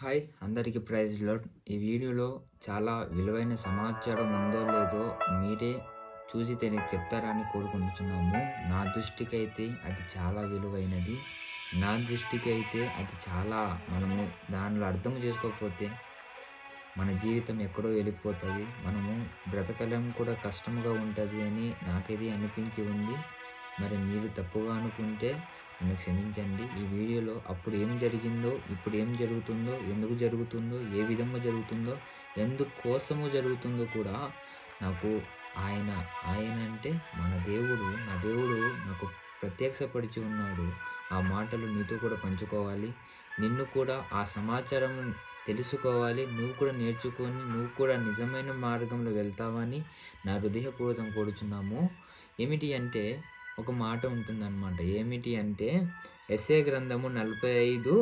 Hi అందరికీ praise load. ఈ వీడియోలో చాలా విలువైన సమాచారం ఉందో లేదో మీరే చూసి తెలియ చెప్తారని కోరుకుంటున్నాము. నా దృష్టికి అయితే అది చాలా విలువైనది. నా దృష్టికి అయితే అది చాలా మనము దానిలో అర్థం చేసుకోకపోతే మన జీవితం ఎక్కడో వెళ్ళిపోతుంది. మనము బ్రతకలం కూడా కష్టంగా ఉంటుంది అని నాకైతే అనిపించి ఉంది. మరి మీరు తప్పుగా అనుకుంటే నన్ను క్షమించండి. ఈ వీడియోలో అప్పుడు ఏం జరిగిందో ఇప్పుడు ఏం జరుగుతుందో ఎందుకు జరుగుతుందో ఏ విధంగా జరుగుతుందో ఎందుకోసము జరుగుతుందో కూడా నాకు ఆయన ఆయన అంటే మన దేవుడు నా దేవుడు నాకు ప్రత్యక్షపరిచి ఉన్నాడు. ఆ మాటలు నీతో కూడా పంచుకోవాలి. నిన్ను కూడా ఆ సమాచారం తెలుసుకోవాలి. నువ్వు కూడా నేర్చుకొని నువ్వు కూడా నిజమైన మార్గంలో వెళ్తావని నా హృదయపూర్వకం కోరుచున్నాము. ఏమిటి అంటే ఒక మాట ఉంటుందన్నమాట. ఏమిటి అంటే ఎస్ఏ గ్రంథము నలభై ఐదు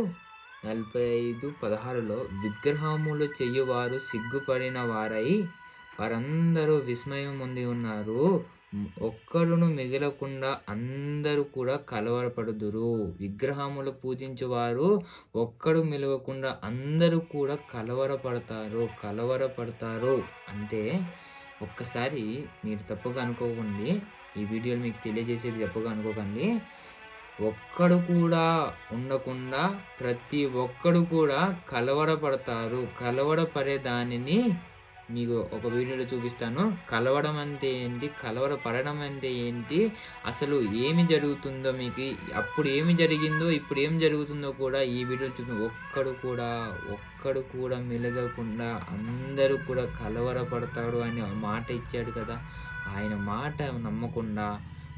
నలభై ఐదు పదహారులో విగ్రహములు చెయ్యువారు సిగ్గుపడిన వారై వారందరూ విస్మయం పొంది ఉన్నారు. ఒక్కడును మిగలకుండా అందరూ కూడా కలవరపడుదురు. విగ్రహములు పూజించేవారు ఒక్కడు మిలవకుండా అందరూ కూడా కలవరపడతారు కలవరపడతారు. అంటే ఒక్కసారి మీరు తప్పుగా అనుకోకండి. ఈ వీడియోలు మీకు తెలియజేసేది చెప్పగా అనుకోకండి. ఒక్కడు కూడా ఉండకుండా ప్రతి ఒక్కడు కూడా కలవరపడతారు. కలవరపడే దానిని మీకు ఒక వీడియోలో చూపిస్తాను. కలవడం అంటే ఏంటి? కలవరపడడం అంటే ఏంటి? అసలు ఏమి జరుగుతుందో మీకు అప్పుడు ఏమి జరిగిందో ఇప్పుడు ఏం జరుగుతుందో కూడా ఈ వీడియో చూపి ఒక్కడు కూడా ఒక్కడు కూడా మెలగకుండా అందరూ కూడా కలవరపడతాడు అని మాట ఇచ్చాడు కదా. ఆయన మాట నమ్మకుండా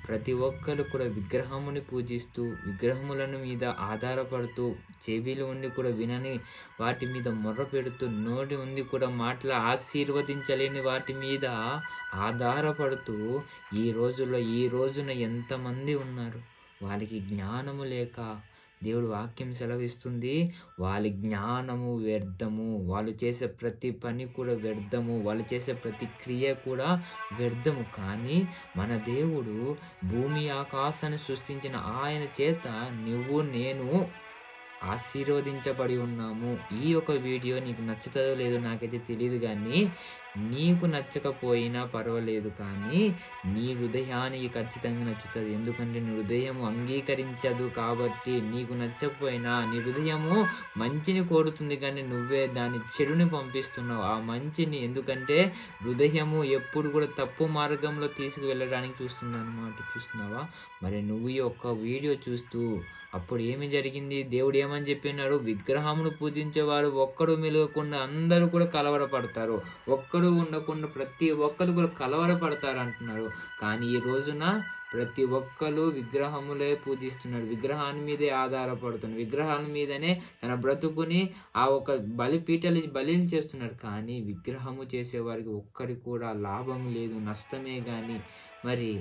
ప్రతి ఒక్కరు కూడా విగ్రహముని పూజిస్తూ విగ్రహములను మీద ఆధారపడుతూ చెవిలు ఉండి కూడా వినని వాటి మీద మొర్ర పెడుతూ నోటి ఉండి కూడా మాటలు ఆశీర్వదించలేని వాటి మీద ఆధారపడుతూ ఈ రోజుల్లో ఈ రోజున ఎంతమంది ఉన్నారు? వాళ్ళకి జ్ఞానము లేక దేవుడు వాక్యం సెలవిస్తుంది. వాళ్ళ జ్ఞానము వ్యర్థము. వాళ్ళు చేసే ప్రతి పని కూడా వ్యర్థము. వాళ్ళు చేసే ప్రతి క్రియ కూడా వ్యర్థము. కానీ మన దేవుడు భూమి ఆకాశాన్ని సృష్టించిన ఆయన చేత నువ్వు నేను ఆశీర్వదించబడి ఉన్నాము. ఈ యొక్క వీడియో నీకు నచ్చుతుందో లేదో నాకైతే తెలియదు కానీ నీకు నచ్చకపోయినా పర్వాలేదు కానీ నీ హృదయానికి ఖచ్చితంగా నచ్చుతుంది. ఎందుకంటే నీ హృదయం అంగీకరించదు కాబట్టి నీకు నచ్చకపోయినా నీ హృదయము మంచిని కోరుతుంది కానీ నువ్వే దాని చెడుని పంపిస్తున్నావు. ఆ మంచిని ఎందుకంటే హృదయము ఎప్పుడు కూడా తప్పు మార్గంలో తీసుకువెళ్ళడానికి చూస్తుంది అనమాట చూస్తున్నావా? మరి నువ్వు ఈ యొక్క వీడియో చూస్తూ అప్పుడు ఏమి జరిగింది? దేవుడు ఏమని చెప్పినాడు? విగ్రహమును పూజించేవారు ఒక్కడు మెలుగకుండా అందరూ కూడా కలవరపడతారు. ఒక్కడు ఉండకుండా ప్రతి ఒక్కరు కూడా కలవరపడతారు అంటున్నాడు. కానీ ఈ రోజున ప్రతి ఒక్కరు విగ్రహములే పూజిస్తున్నాడు విగ్రహాన్ని మీదే ఆధారపడుతున్నాడు విగ్రహాల మీదనే తన బ్రతుకుని ఆ ఒక బలి పీటలు బలిలు చేస్తున్నాడు కానీ విగ్రహము చేసేవారికి ఒక్కరికి కూడా లాభం లేదు నష్టమే కానీ మరి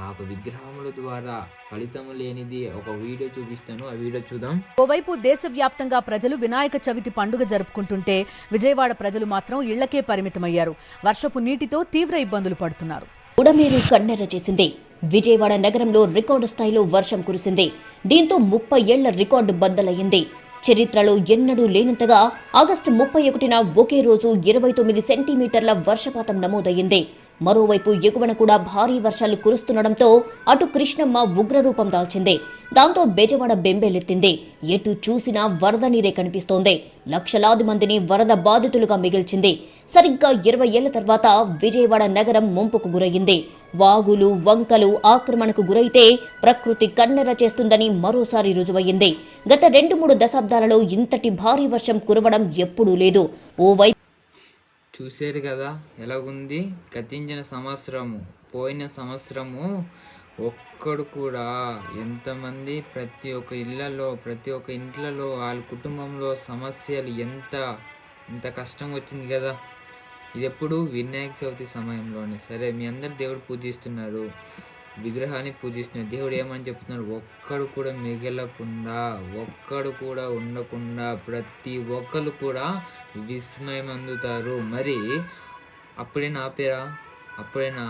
ఆ ఒక విగ్రహముల ద్వారా ఫలితము లేనిది ఒక వీడియో చూపిస్తాను. ఆ వీడియో చూద్దాం. ఓవైపు దేశవ్యాప్తంగా ప్రజలు వినాయక చవితి పండుగ జరుపుకుంటుంటే విజయవాడ ప్రజలు మాత్రం ఇళ్ళకే పరిమితమయ్యారు. వర్షపు నీటితో తీవ్ర ఇబ్బందులు పడుతున్నారు. ఉడమేరు కన్నెర చేసింది. విజయవాడ నగరంలో రికార్డు స్థాయిలో వర్షం కురిసింది. దీంతో ముప్పై ఏళ్ళ రికార్డు బద్దలయ్యింది. చరిత్రలో ఎన్నడూ లేనంతగా ఆగస్టు ముప్పై ఒకటిన ఒకే రోజు ఇరవై తొమ్మిది సెంటీమీటర్ల వర్షపాతం నమోదయ్యింది. మరోవైపు ఎగువన కూడా భారీ వర్షాలు కురుస్తుండటంతో అటు కృష్ణమ్మ ఉగ్రరూపం దాల్చింది. దాంతో బెజవాడ బెంబేలెత్తింది. ఎటు చూసినా వరద నీరే కనిపిస్తోంది. లక్షలాది మందిని వరద బాధితులుగా మిగిల్చింది. సరిగ్గా ఇరవై ఏళ్ళ తర్వాత విజయవాడ నగరం ముంపుకు గురయ్యింది వాగులు వంకలు ఆక్రమణకు గురైతే ప్రకృతి కన్నెర చేస్తుందని మరోసారి రుజువయ్యింది. గత రెండు మూడు దశాబ్దాలలో ఇంతటి భారీ వర్షం కురవడం ఎప్పుడూ లేదు. ఓవైపు చూసారు కదా ఎలాగుంది? గతించిన సంవత్సరము పోయిన సంవత్సరము ఒక్కడు కూడా ఎంతమంది ప్రతి ఒక్క ఇళ్ళలో ప్రతి ఒక్క ఇంట్లలో వాళ్ళ కుటుంబంలో సమస్యలు ఎంత ఇంత కష్టం వచ్చింది కదా. ఇది ఎప్పుడు వినాయక చవితి సమయంలోనే. సరే మీ అందరు దేవుడు పూజిస్తున్నారు. విగ్రహాన్ని పూజిస్తున్నారు దేవుడు ఏమని చెప్తున్నారు ఒక్కడు కూడా మిగలకుండా ఒక్కడు కూడా ఉండకుండా ప్రతి ఒక్కరు కూడా విస్మయం అందుతారు. మరి అప్పుడైనా ఆపేరా అప్పుడైనా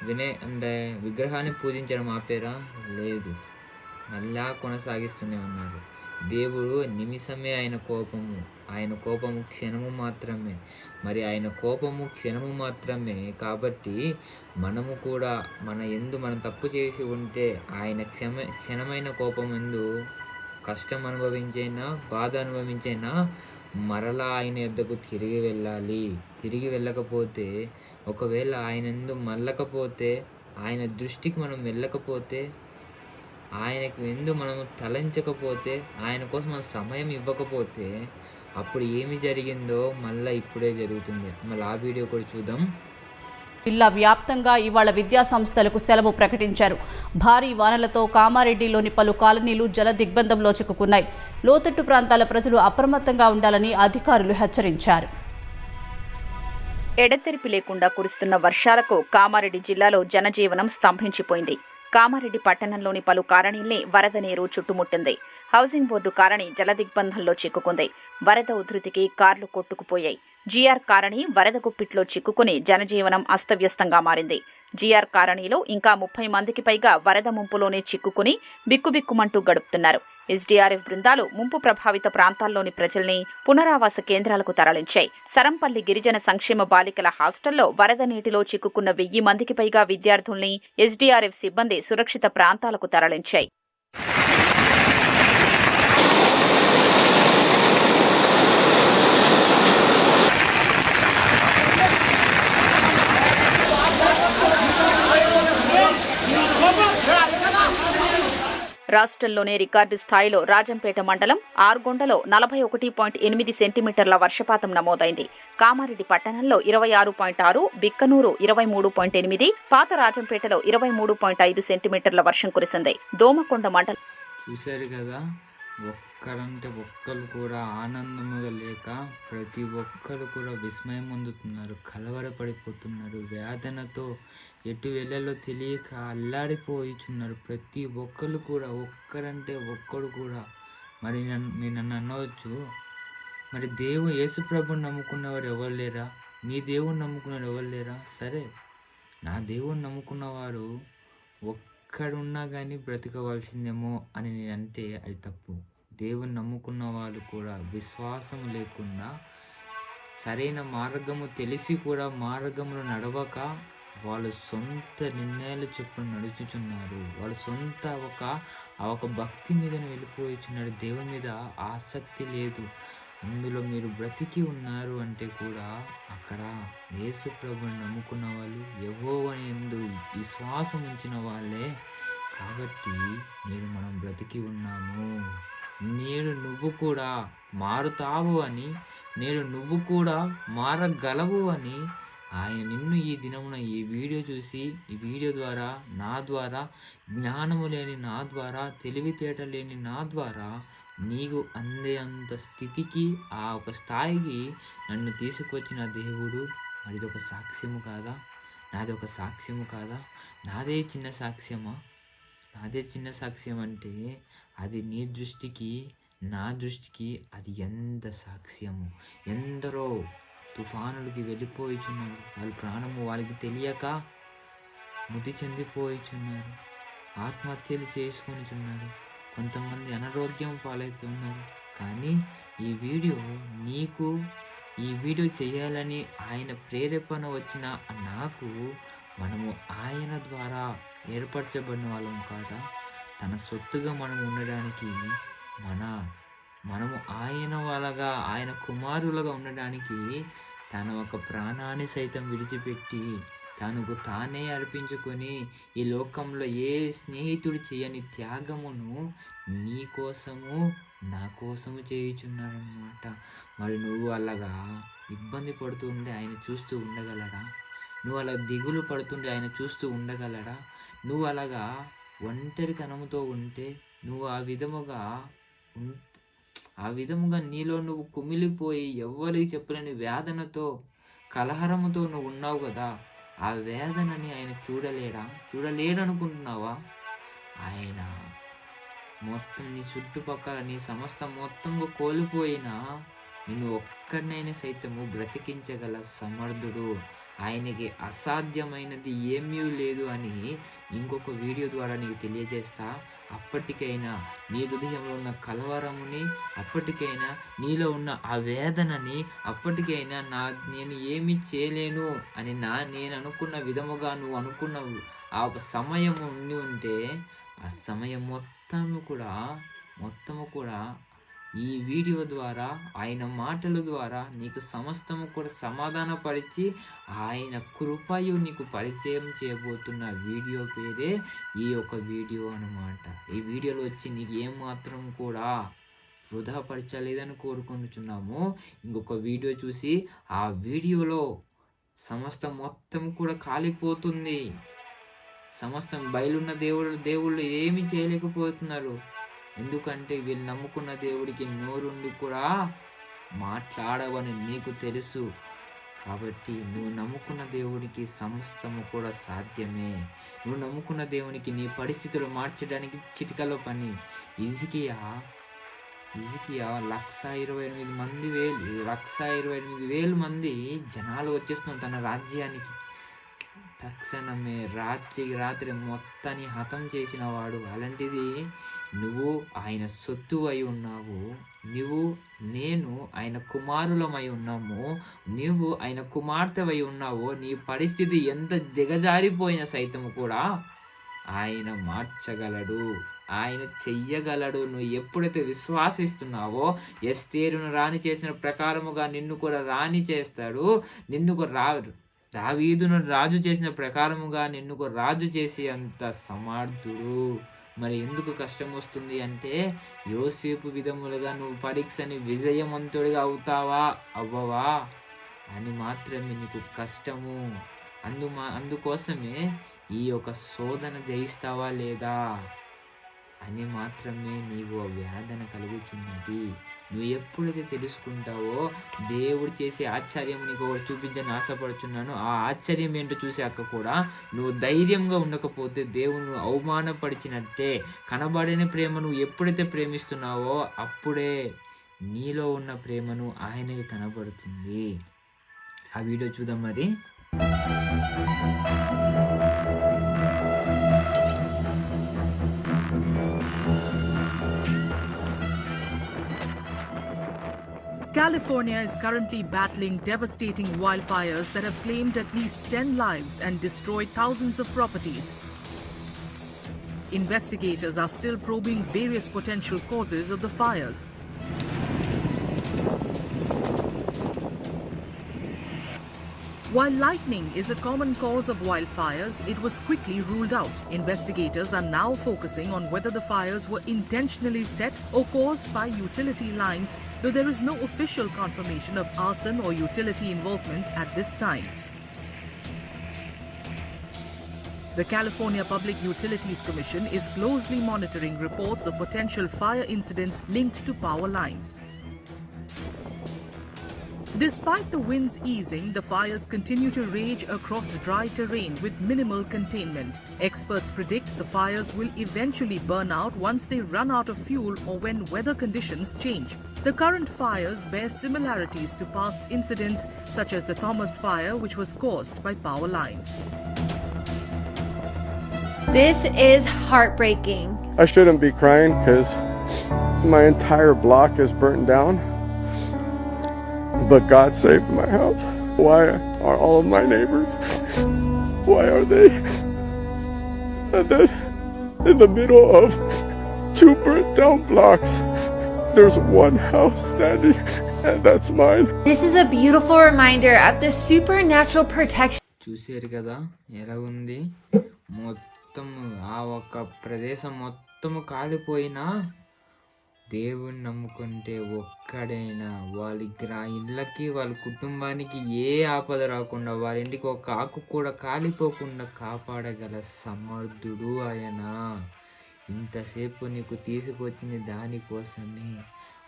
వినే అంటే విగ్రహాన్ని పూజించడం ఆపేరా లేదు. మళ్ళా కొనసాగిస్తూనే ఉన్నారు. దేవుడు నిమిషమే ఆయన కోపము ఆయన కోపము క్షణము మాత్రమే. మరి ఆయన కోపము క్షణము మాత్రమే కాబట్టి మనము కూడా మన ఎందు మనం తప్పు చేసి ఉంటే ఆయన క్షమ క్షణమైన కోపం ఎందు కష్టం అనుభవించైనా బాధ అనుభవించైనా మరలా ఆయన ఎద్దకు తిరిగి వెళ్ళాలి. తిరిగి వెళ్ళకపోతే ఒకవేళ ఆయన ఎందు మళ్ళకపోతే ఆయన దృష్టికి మనం వెళ్ళకపోతే ఆయనకు ఎందు మనం తలంచకపోతే ఆయన కోసం మనం సమయం ఇవ్వకపోతే అప్పుడు ఏమి జరిగిందో మళ్ళీ ఇప్పుడే జరుగుతుంది. మళ్ళీ ఆ వీడియో కూడా చూద్దాం. జిల్లా వ్యాప్తంగా ఇవాళ విద్యా సంస్థలకు సెలవు ప్రకటించారు. భారీ వానలతో కామారెడ్డిలోని పలు కాలనీలు జల దిగ్బంధంలో చిక్కుకున్నాయి. లోతట్టు ప్రాంతాల ప్రజలు అప్రమత్తంగా ఉండాలని అధికారులు హెచ్చరించారు. ఎడతెరిపి లేకుండా కురుస్తున్న వర్షాలకు కామారెడ్డి జిల్లాలో జనజీవనం స్తంభించిపోయింది. కామారెడ్డి పట్టణంలోని పలు కాలనీల్ని వరద నీరు చుట్టుముట్టింది. హౌసింగ్ బోర్డు కాలనీ జలదిగ్బంధంలో చిక్కుకుంది. వరద ఉధృతికి కార్లు కొట్టుకుపోయాయి. జీఆర్ కాలనీ వరద గుప్పిట్లో చిక్కుకుని జనజీవనం అస్తవ్యస్తంగా మారింది. జీఆర్ కాలనీలో ఇంకా ముప్పై మందికి పైగా వరద ముంపులోనే చిక్కుకుని బిక్కుబిక్కుమంటూ గడుపుతున్నారు. ఎస్డీఆర్ఎఫ్ బృందాలు ముంపు ప్రభావిత ప్రాంతాల్లోని ప్రజల్ని పునరావాస కేంద్రాలకు తరలించాయి. సరంపల్లి గిరిజన సంక్షేమ బాలికల హాస్టల్లో వరద నీటిలో చిక్కుకున్న వెయ్యి మందికి పైగా విద్యార్థుల్ని ఎస్డీఆర్ఎఫ్ సిబ్బంది సురక్షిత ప్రాంతాలకు తరలించాయి. రాష్ట్రంలోనే రికార్డు స్థాయిలో రాజంపేట మండలం ఆర్గొండలో నలభై ఒకటి పాయింట్ ఎనిమిది సెంటీమీటర్ల వర్షపాతం నమోదైంది. కామారెడ్డి పట్టణంలో ఇరవై ఆరు పాయింట్ ఆరు బిక్కనూరు ఇరవై మూడు పాయింట్ ఎనిమిది పాత రాజంపేటలో ఇరవై మూడు పాయింట్ ఐదు సెంటీమీటర్ల వర్షం కురిసింది. దోమకొండ మండలం చూశారు కదా ఒక్కరంటే ఒక్కరు కూడా ఆనందముగా లేక ప్రతి ఒక్కరు కూడా విస్మయం పొందుతున్నారు కలవరపడిపోతున్నారు వేదనతో ఎటు వెళ్ళాలో తెలియక అల్లాడిపోయిచున్నారు. ప్రతి ఒక్కరు కూడా ఒక్కరంటే ఒక్కడు కూడా. మరి నన్ను నేను నన్ను అనవచ్చు. మరి దేవు యేసుప్రభుని నమ్ముకున్నవాడు ఎవరు లేరా? మీ దేవుని నమ్ముకున్నాడు ఎవరు లేరా? సరే. నా దేవుని నమ్ముకున్నవారు ఒక్కడున్నా కానీ బ్రతకవలసిందేమో అని నేను అంటే అది తప్పు. దేవుని నమ్ముకున్న వాళ్ళు కూడా విశ్వాసం లేకుండా సరైన మార్గము తెలిసి కూడా మార్గంలో నడవక వాళ్ళు సొంత నిర్ణయాలు చొప్పున నడుచుచున్నారు. వాళ్ళ సొంత ఒక ఆ ఒక భక్తి మీద వెళ్ళిపోయిచున్నారు దేవుని మీద ఆసక్తి లేదు. అందులో మీరు బ్రతికి ఉన్నారు అంటే కూడా అక్కడ యేసు ప్రభుని నమ్ముకున్న వాళ్ళు ఎవో అని ఎందు విశ్వాసం ఉంచిన వాళ్ళే. కాబట్టి నేను మనం బ్రతికి ఉన్నాము. నేడు నువ్వు కూడా మారుతావు అని నేడు నువ్వు కూడా మారగలవు అని ఆయన నిన్ను ఈ దినమున ఈ వీడియో చూసి ఈ వీడియో ద్వారా నా ద్వారా జ్ఞానము లేని నా ద్వారా తెలివితేట లేని నా ద్వారా నీకు అందే అంత స్థితికి ఆ ఒక స్థాయికి నన్ను తీసుకొచ్చిన దేవుడు మరిది ఒక సాక్ష్యము కాదా? నాది ఒక సాక్ష్యము కాదా? నాదే చిన్న సాక్ష్యమా? నాదే చిన్న సాక్ష్యం అంటే అది నీ దృష్టికి నా దృష్టికి అది ఎంత సాక్ష్యము? ఎందరో తుఫానులకి వెళ్ళిపోయిచున్నారు. వాళ్ళ ప్రాణము వాళ్ళకి తెలియక మృతి చెందిపోయిచున్నారు. ఆత్మహత్యలు చేసుకొనిచున్నారు. కొంతమంది అనారోగ్యం పాలైపోయినారు కానీ ఈ వీడియో నీకు ఈ వీడియో చేయాలని ఆయన ప్రేరేపణ వచ్చిన నాకు మనము ఆయన ద్వారా ఏర్పరచబడిన వాళ్ళం కాదా? తన సొత్తుగా మనం ఉండడానికి మన మనము ఆయన వాళ్ళగా ఆయన కుమారులుగా ఉండడానికి తన ఒక ప్రాణాన్ని సైతం విడిచిపెట్టి తనకు తానే అర్పించుకొని ఈ లోకంలో ఏ స్నేహితుడు చేయని త్యాగమును నీ కోసము నా కోసము చేయుచున్నాడనమాట మరి నువ్వు అలాగా ఇబ్బంది పడుతూ ఉండే ఆయన చూస్తూ ఉండగలడా? నువ్వు అలా దిగులు పడుతుండే ఆయన చూస్తూ ఉండగలడా? నువ్వు అలాగా ఒంటరితనముతో ఉంటే నువ్వు ఆ విధముగా ఉం- ఆ విధముగా నీలో నువ్వు కుమిలిపోయి ఎవ్వరికి చెప్పలేని వేదనతో కలహరముతో నువ్వు ఉన్నావు కదా ఆ వేదనని ఆయన చూడలేడా? చూడలేడనుకుంటున్నావా? ఆయన మొత్తం నీ చుట్టుపక్కల నీ సమస్త మొత్తంగా కోల్పోయినా నిన్ను ఒక్కరినైనా సైతము బ్రతికించగల సమర్థుడు. ఆయనకి అసాధ్యమైనది ఏమీ లేదు అని ఇంకొక వీడియో ద్వారా నీకు తెలియజేస్తా. అప్పటికైనా నీ హృదయంలో ఉన్న కలవరముని అప్పటికైనా నీలో ఉన్న ఆ వేదనని అప్పటికైనా నా నేను ఏమి చేయలేను అని నా నేను అనుకున్న విధముగా నువ్వు అనుకున్న ఆ సమయం ఉండి ఉంటే ఆ సమయం మొత్తము కూడా మొత్తము కూడా ఈ వీడియో ద్వారా ఆయన మాటల ద్వారా నీకు సమస్తము కూడా సమాధానపరిచి ఆయన కృపయు నీకు పరిచయం చేయబోతున్న వీడియో పేరే ఈ యొక్క వీడియో అన్నమాట. ఈ వీడియోలో వచ్చి నీకు ఏమాత్రం కూడా వృధాపరచలేదని కోరుకుంటున్నాము. ఇంకొక వీడియో చూసి ఆ వీడియోలో సమస్తం మొత్తం కూడా కాలిపోతుంది. సమస్తం బయలున్న దేవుళ్ళు దేవుళ్ళు ఏమి చేయలేకపోతున్నారు. ఎందుకంటే వీళ్ళు నమ్ముకున్న దేవుడికి నోరుండి కూడా మాట్లాడవని నీకు తెలుసు. కాబట్టి నువ్వు నమ్ముకున్న దేవుడికి సమస్తము కూడా సాధ్యమే. నువ్వు నమ్ముకున్న దేవునికి నీ పరిస్థితులు మార్చడానికి చిటికలో పని. ఇజికియా ఇజికియా లక్ష ఇరవై ఎనిమిది మంది వేలు లక్ష ఇరవై ఎనిమిది వేలు మంది జనాలు వచ్చేస్తున్నారు తన రాజ్యానికి. తక్షణమే రాత్రికి రాత్రి మొత్తాన్ని హతం చేసిన వాడు. అలాంటిది నువ్వు ఆయన సొత్తు అయి ఉన్నావు. నువ్వు నేను ఆయన కుమారులమై ఉన్నాము. నువ్వు ఆయన కుమార్తెవై ఉన్నావు నీ పరిస్థితి ఎంత దిగజారిపోయిన సైతము కూడా ఆయన మార్చగలడు. ఆయన చెయ్యగలడు. నువ్వు ఎప్పుడైతే విశ్వాసిస్తున్నావో ఎస్తేరును రాణి చేసిన ప్రకారముగా నిన్ను కూడా రాణి చేస్తాడు. నిన్ను రా దావీదును రాజు చేసిన ప్రకారముగా నిన్ను కూడా రాజు చేసి అంత సమర్థుడు. మరి ఎందుకు కష్టం వస్తుంది అంటే యోసేపు విధములుగా నువ్వు పరీక్షని విజయవంతుడిగా అవుతావా? అవ్వవా? అని మాత్రమే నీకు కష్టము. అందు అందుకోసమే ఈ యొక్క శోధన జయిస్తావా లేదా? అని మాత్రమే నీవు ఆ వేదన కలుగుతున్నది. నువ్వు ఎప్పుడైతే తెలుసుకుంటావో దేవుడు చేసే ఆశ్చర్యం నీకు ఒకటి చూపించని ఆశపడుతున్నాను ఆ ఆశ్చర్యం ఏంటో చూశాక కూడా నువ్వు ధైర్యంగా ఉండకపోతే దేవుని అవమానపరిచినట్టే. కనబడని ప్రేమ నువ్వు ఎప్పుడైతే ప్రేమిస్తున్నావో అప్పుడే నీలో ఉన్న ప్రేమను ఆయనకి కనబడుతుంది. ఆ వీడియో చూద్దాం మరి. California is currently battling devastating wildfires that have claimed at least 10 lives and destroyed thousands of properties. Investigators are still probing various potential causes of the fires. While lightning is a common cause of wildfires, it was quickly ruled out. Investigators are now focusing on whether the fires were intentionally set or caused by utility lines, though there is no official confirmation of arson or utility involvement at this time. The California Public Utilities Commission is closely monitoring reports of potential fire incidents linked to power lines. Despite the winds easing, the fires continue to rage across dry terrain with minimal containment. Experts predict the fires will eventually burn out once they run out of fuel or when weather conditions change. The current fires bear similarities to past incidents such as the Thomas fire, which was caused by power lines. This is heartbreaking. I shouldn't be crying because my entire block is burnt down. But God saved my house. Why are all of my neighbors? Why are they? And then in the middle of two burnt down blocks, there's one house standing, and that's mine. This is a beautiful reminder of the supernatural protection. చూసారు కదా ఎలా ఉంది మొత్తం ఆ ఒక్క ప్రదేశం మొత్తము కాలిపోయినా దేవుని నమ్ముకుంటే ఒక్కడైనా వాళ్ళ గ్రా ఇళ్ళకి వాళ్ళ కుటుంబానికి ఏ ఆపద రాకుండా వాళ్ళ ఇంటికి ఒక ఆకు కూడా కాలిపోకుండా కాపాడగల సమర్థుడు ఆయన. ఇంతసేపు నీకు తీసుకొచ్చింది దానికోసమే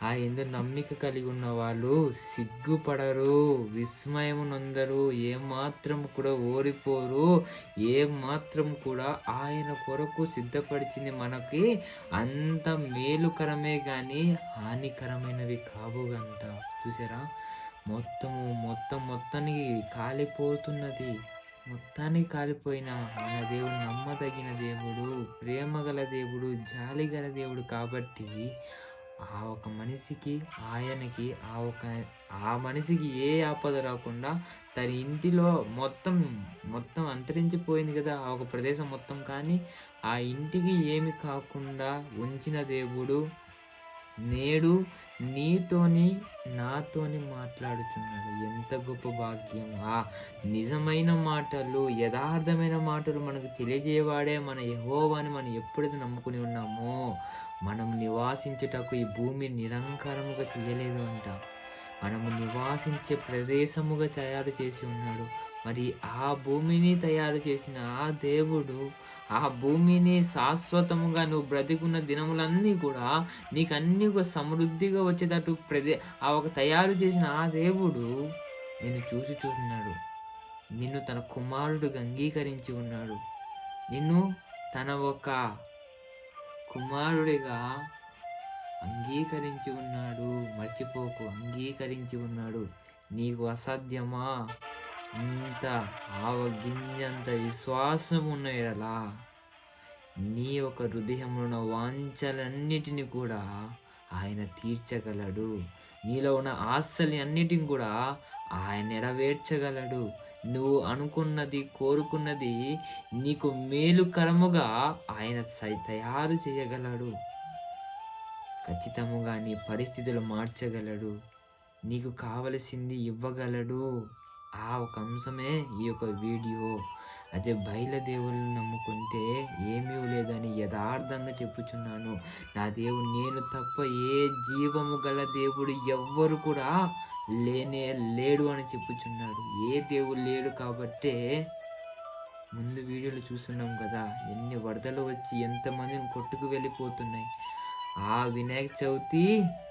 ఆ ఎందు నమ్మిక కలిగి ఉన్న వాళ్ళు సిగ్గుపడరు విస్మయం నొందరు ఏమాత్రం కూడా ఓడిపోరు ఏమాత్రం కూడా ఆయన కొరకు సిద్ధపరిచింది మనకి అంత మేలుకరమే కానీ హానికరమైనవి కావు చూసారా? మొత్తము మొత్తం మొత్తానికి కాలిపోతున్నది. మొత్తానికి కాలిపోయిన మన దేవుడు నమ్మదగిన దేవుడు ప్రేమగల దేవుడు జాలి గల దేవుడు కాబట్టి ఆ ఒక మనిషికి ఆయనకి ఆ ఒక ఆ మనిషికి ఏ ఆపద రాకుండా తన ఇంటిలో మొత్తం మొత్తం అంతరించిపోయింది కదా ఆ ఒక ప్రదేశం మొత్తం. కానీ ఆ ఇంటికి ఏమి కాకుండా ఉంచిన దేవుడు నేడు నీతోని నాతోని మాట్లాడుతున్నాడు. ఎంత గొప్ప భాగ్యం. ఆ నిజమైన మాటలు యథార్థమైన మాటలు మనకు తెలియజేవాడే మన యహోవాని మనం ఎప్పుడైతే నమ్ముకుని ఉన్నామో మనం నివాసించుటకు ఈ భూమి నిరంకారముగా చేయలేదు అంట. మనము నివాసించే ప్రదేశముగా తయారు చేసి ఉన్నాడు. మరి ఆ భూమిని తయారు చేసిన ఆ దేవుడు ఆ భూమిని శాశ్వతముగా నువ్వు బ్రతికున్న దినములన్నీ కూడా నీకు అన్ని కూడా సమృద్ధిగా వచ్చేటట్టు ప్రదే ఆ ఒక తయారు చేసిన ఆ దేవుడు నిన్ను చూసి చూస్తున్నాడు. నిన్ను తన కుమారుడుగా అంగీకరించి ఉన్నాడు. నిన్ను తన ఒక కుమారుడిగా అంగీకరించి ఉన్నాడు. మర్చిపోకు అంగీకరించి ఉన్నాడు. నీకు అసాధ్యమా? ఇంత ఆవగింజంత విశ్వాసం ఉన్న ఎడలా నీ యొక్క హృదయంలో ఉన్న వాంఛలన్నిటిని కూడా ఆయన తీర్చగలడు. నీలో ఉన్న ఆశల్ని అన్నిటిని కూడా ఆయన నెరవేర్చగలడు. నువ్వు అనుకున్నది కోరుకున్నది నీకు మేలుకరముగా ఆయన సై- తయారు చేయగలడు. ఖచ్చితముగా నీ పరిస్థితులు మార్చగలడు. నీకు కావలసింది ఇవ్వగలడు. ఆ ఒక అంశమే ఈ యొక్క వీడియో. అదే బయలుదేవులను నమ్ముకుంటే ఏమీ లేదని యథార్థంగా చెప్పుచున్నాను. నా దేవుడు నేను తప్ప ఏ జీవము గల దేవుడు ఎవ్వరు కూడా లేనే లేడు అని చెప్పుచున్నాడు. ఏ దేవుడు లేడు కాబట్టే ముందు వీడియోలు చూస్తున్నాం కదా. ఎన్ని వరదలు వచ్చి ఎంతమందిని కొట్టుకు వెళ్ళిపోతున్నాయి. ఆ వినాయక చవితి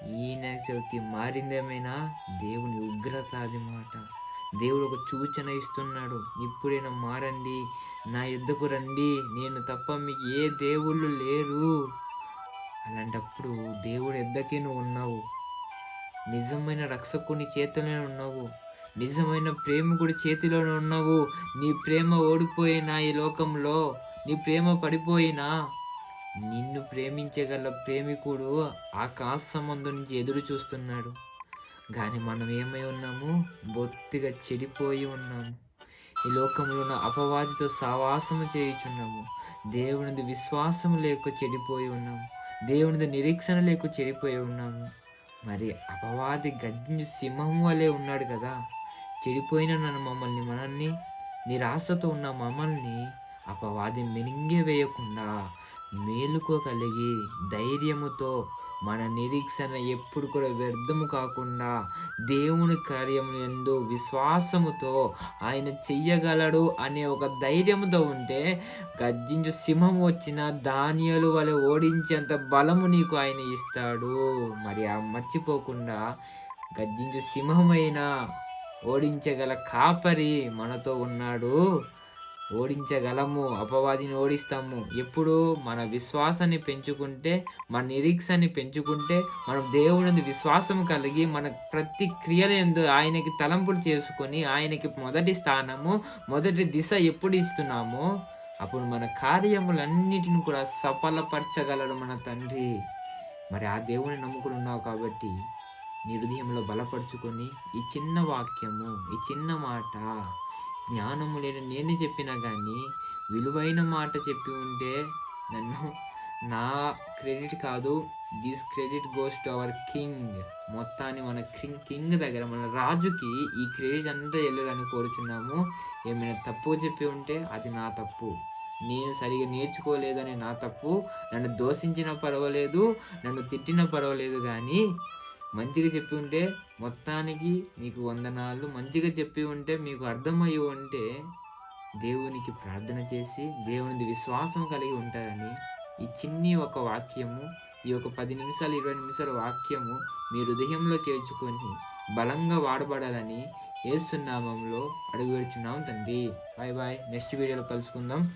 ఈ వినాయక చవితి మారిందేమైనా? దేవుని ఉగ్రత అది మాట. దేవుడు ఒక సూచన ఇస్తున్నాడు. ఇప్పుడైనా మారండి. నా యుద్ధకు రండి. నేను తప్ప మీకు ఏ దేవుళ్ళు లేరు. అలాంటప్పుడు దేవుడు ఎద్దకే నువ్వు ఉన్నావు. నిజమైన రక్షకుని చేతిలోనే ఉన్నావు. నిజమైన ప్రేమికుడి చేతిలోనే ఉన్నావు. నీ ప్రేమ ఓడిపోయినా ఈ లోకంలో. నీ ప్రేమ పడిపోయినా నిన్ను ప్రేమించగల ప్రేమికుడు ఆకాశమందు నుంచి ఎదురు చూస్తున్నాడు కానీ మనం ఏమై ఉన్నాము బొత్తిగా చెడిపోయి ఉన్నాము. ఈ లోకంలో ఉన్న అపవాదితో సావాసము చేయుచున్నాము. దేవునిది విశ్వాసం లేక చెడిపోయి ఉన్నాము. దేవునిది నిరీక్షణ లేక చెడిపోయి ఉన్నాము. మరి అపవాది గర్జించు సింహం వలె ఉన్నాడు కదా. చెడిపోయిన నన్ను మమ్మల్ని మనల్ని నిరాశతో ఉన్న మమ్మల్ని అపవాది మినింగే వేయకుండా మేలుకోగలిగి ధైర్యముతో మన నిరీక్షణ ఎప్పుడు కూడా వ్యర్థము కాకుండా దేవుని కార్యం ఎందు విశ్వాసముతో ఆయన చెయ్యగలడు అనే ఒక ధైర్యముతో ఉంటే గర్జించు సింహం వచ్చిన ధాన్యాలు వలె ఓడించేంత బలము నీకు ఆయన ఇస్తాడు. మరి ఆ మర్చిపోకుండా గర్జించు సింహమైన ఓడించగల కాపరి మనతో ఉన్నాడు. ఓడించగలము అపవాదిని ఓడిస్తాము. ఎప్పుడు మన విశ్వాసాన్ని పెంచుకుంటే మన నిరీక్షని పెంచుకుంటే మనం దేవుడిని విశ్వాసం కలిగి మన ప్రతి క్రియల ఎందు ఆయనకి తలంపులు చేసుకొని ఆయనకి మొదటి స్థానము మొదటి దిశ ఎప్పుడు ఇస్తున్నామో అప్పుడు మన కార్యములన్నిటిని కూడా సఫలపరచగలడు మన తండ్రి. మరి ఆ దేవుని నమ్ముకుని ఉన్నావు కాబట్టి నీ హృదయంలో బలపరుచుకొని ఈ చిన్న వాక్యము ఈ చిన్న మాట జ్ఞానము లేని నేను చెప్పినా కానీ విలువైన మాట చెప్పి ఉంటే నన్ను నా క్రెడిట్ కాదు this credit goes to our king. మొత్తాన్ని మన కింగ్ కింగ్ దగ్గర మన రాజుకి ఈ క్రెడిట్ అంతా వెళ్ళాలని కోరుచున్నాము. ఏమైనా తప్పు చెప్పి ఉంటే అది నా తప్పు. నేను సరిగా నేర్చుకోలేదని నా తప్పు. నన్ను దోషించిన పర్వాలేదు నన్ను తిట్టిన పర్వాలేదు కానీ మంచిగా చెప్పి ఉంటే మొత్తానికి మీకు వందనాలు. మంచిగా చెప్పి ఉంటే మీకు అర్థమయ్యి ఉంటే దేవునికి ప్రార్థన చేసి దేవునిది విశ్వాసం కలిగి ఉంటారని ఈ చిన్ని ఒక వాక్యము ఈ ఒక పది నిమిషాలు ఇరవై నిమిషాల వాక్యము మీ హృదయంలో చేర్చుకొని బలంగా వాడబడాలని ఏసునామంలో అడుగు పెడుచున్నాం తండ్రి. Bye bye. నెక్స్ట్ వీడియోలో కలుసుకుందాం.